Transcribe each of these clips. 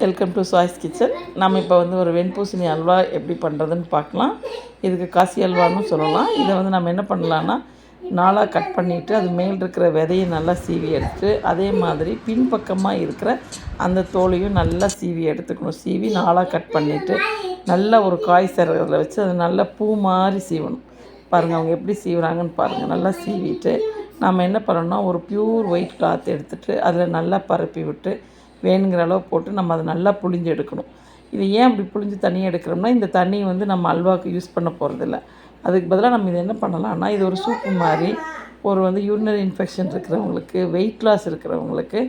Welcome to choice kitchen நம்ம இப்போ வந்து ஒரு வெண்பூசணி அல்வா எப்படி பண்ணுறதுன்னு பார்க்கலாம். இதுக்கு காசி அல்வான்னு சொல்லலாம். இதை வந்து நம்ம என்ன பண்ணலான்னா நாளாக கட் பண்ணிவிட்டு அது மேல் இருக்கிற விதையை நல்லா சீவி எடுத்து அதே மாதிரி பின்பக்கமாக இருக்கிற அந்த தோலையும் நல்லா சீவி எடுத்துக்கணும். சீவி நாளாக கட் பண்ணிவிட்டு நல்லா ஒரு காய் சரகத்தில் வச்சு அது நல்லா பூ மாதிரி சீவணும். பாருங்கள் அவங்க எப்படி சீவுறாங்கன்னு பாருங்கள் நல்லா சீவிட்டு நம்ம என்ன பண்ணணும்னா ஒரு ப்யூர் ஒயிட் கிளாத் எடுத்துகிட்டு அதில் நல்லா பரப்பி விட்டு வேணுங்கிற அளவு போட்டு நம்ம அதை நல்லா புழிஞ்சு எடுக்கணும். இது ஏன் அப்படி புழிஞ்சு தண்ணியை எடுக்கிறோம்னா இந்த தண்ணி வந்து நம்ம அல்வாவுக்கு யூஸ் பண்ண போகிறதில்ல அதுக்கு பதிலாக நம்ம இதை என்ன பண்ணலாம்னா இது ஒரு சூப்பு மாதிரி ஒரு வந்து யூரினரி இன்ஃபெக்ஷன் இருக்கிறவங்களுக்கு வெயிட் லாஸ் இருக்கிறவங்களுக்கு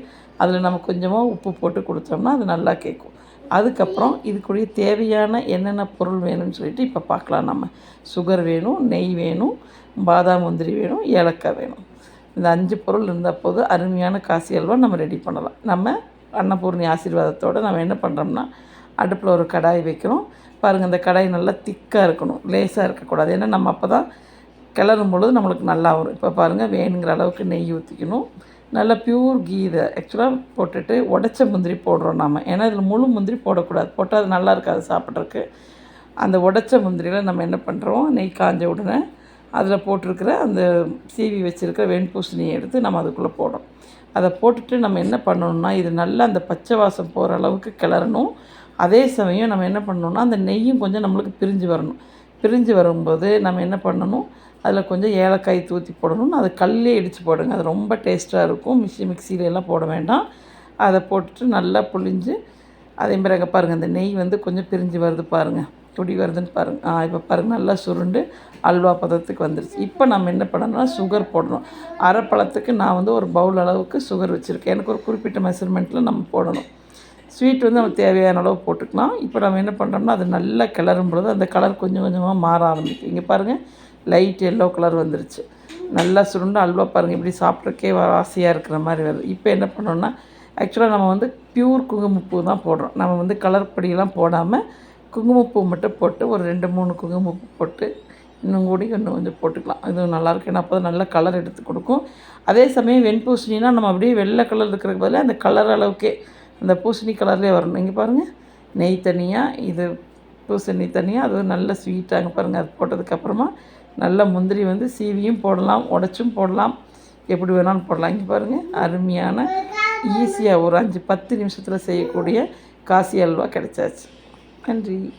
அதில் நம்ம கொஞ்சமாக உப்பு போட்டு கொடுத்தோம்னா அது நல்லா கேட்கும். அதுக்கப்புறம் இதுக்குரிய தேவையான என்னென்ன பொருள் வேணும்னு சொல்லிட்டு இப்போ பார்க்கலாம் நம்ம. சுகர் வேணும் நெய் வேணும் பாதாம் முந்திரி வேணும் ஏலக்காய் வேணும். இந்த அஞ்சு பொருள் இருந்தால் போது அருமையான காசி அல்வா நம்ம ரெடி பண்ணலாம். நம்ம அன்னபூர்ணி ஆசீர்வாதத்தோடு நம்ம என்ன பண்ணுறோம்னா அடுப்பில் ஒரு கடாய் வைக்கிறோம் பாருங்கள் அந்த கடாய் நல்லா திக்காக இருக்கணும் லேசாக இருக்கக்கூடாது. ஏன்னா நம்ம அப்போ தான் கிளறும் பொழுது நம்மளுக்கு நல்லா வரும். இப்போ பாருங்கள் வேணுங்கிற அளவுக்கு நெய் ஊற்றிக்கணும் நல்லா பியூர் கீ இதை ஆக்சுவலாக போட்டுட்டு உடச்ச முந்திரி போடுறோம் நாம். ஏன்னா இதில் முழு முந்திரி போடக்கூடாது. போட்டால் அது நல்லா இருக்காது சாப்பிட்றதுக்கு. அந்த உடச்ச முந்திரியில் நம்ம என்ன பண்ணுறோம் நெய் காஞ்ச உடனே அதில் போட்டிருக்கிற அந்த சீவி வச்சுருக்கிற வெண்பூசணியை எடுத்து நம்ம அதுக்குள்ளே போடுறோம் அதை போட்டுட்டு நம்ம என்ன பண்ணணும்னா இது நல்லா அந்த பச்சை வாசம் போகிற அளவுக்கு கிளறணும். அதே சமயம் நம்ம என்ன பண்ணணும்னா அந்த நெய்யும் கொஞ்சம் நம்மளுக்கு பிரிஞ்சு வரணும். பிரிஞ்சு வரும்போது நம்ம என்ன பண்ணணும் அதில் கொஞ்சம் ஏலக்காய் தூத்தி போடணும். அதை கல்லே இடித்து போடுங்க. அது ரொம்ப டேஸ்ட்டாக இருக்கும். மிக்சி மிக்சியில எல்லாம் போட வேண்டாம். அதை போட்டுட்டு நல்லா புழிஞ்சு அதே மாதிரி அங்கே பாருங்கள் அந்த நெய் வந்து கொஞ்சம் பிரிஞ்சு வருது பாருங்கள் துடி வருதுன்னு பாருங்கள் இப்போ பாருங்கள் நல்லா சுருண்டு அல்வா பதத்துக்கு வந்துருச்சு. இப்போ நம்ம என்ன பண்ணணும்னா சுகர் போடணும். அரை பழத்துக்கு நான் வந்து ஒரு பவுல் அளவுக்கு சுகர் வச்சுருக்கேன். எனக்கு ஒரு குறிப்பிட்ட மெஷர்மெண்ட்டில் நம்ம போடணும். ஸ்வீட் வந்து நம்ம தேவையான அளவு போட்டுக்கலாம். இப்போ நம்ம என்ன பண்ணுறோம்னா அது நல்லா கிளறும் பொழுது அந்த கலர் கொஞ்சம் கொஞ்சமாக மாற ஆரம்பிக்கும். இங்கே பாருங்கள் லைட் எல்லோ கலர் வந்துருச்சு. நல்லா சுருண்டு அல்வா பாருங்கள் இப்படி சாப்பிட்றக்கே ஆசையாக இருக்கிற மாதிரி வருது. இப்போ என்ன பண்ணோன்னா ஆக்சுவலாக நம்ம வந்து பியூர் குங்குமப்பூ தான் போடுறோம். நம்ம வந்து கலர் பொடியெல்லாம் போடாமல் குங்குமப்பூ மட்டும் போட்டு ஒரு ரெண்டு மூணு குங்குமப்பூ போட்டு இன்னும் கூட இன்னும் கொஞ்சம் போட்டுக்கலாம். இது நல்லாயிருக்கு ஏன்னா அப்போ தான் நல்ல கலர் எடுத்து கொடுக்கும். அதே சமயம் வெண்பூசணினா நம்ம அப்படியே வெள்ளை கலர் இருக்கிறதுக்கு பதிலாக அந்த கலர் அளவுக்கே அந்த பூசணி கலர்லேயே வரணும். இங்கே பாருங்கள் நெய் தனியாக இது பூசணி தனியாக அது நல்ல ஸ்வீட்டாக பாருங்கள் அது போட்டதுக்கப்புறமா நல்ல முந்திரி வந்து சீவியும் போடலாம் உடச்சும் போடலாம். எப்படி வேணாலும் போடலாம். இங்கே பாருங்கள் அருமையான ஈஸியாக ஒரு அஞ்சு பத்து நிமிஷத்தில் செய்யக்கூடிய காசி அல்வா கிடைச்சாச்சு. நன்றி.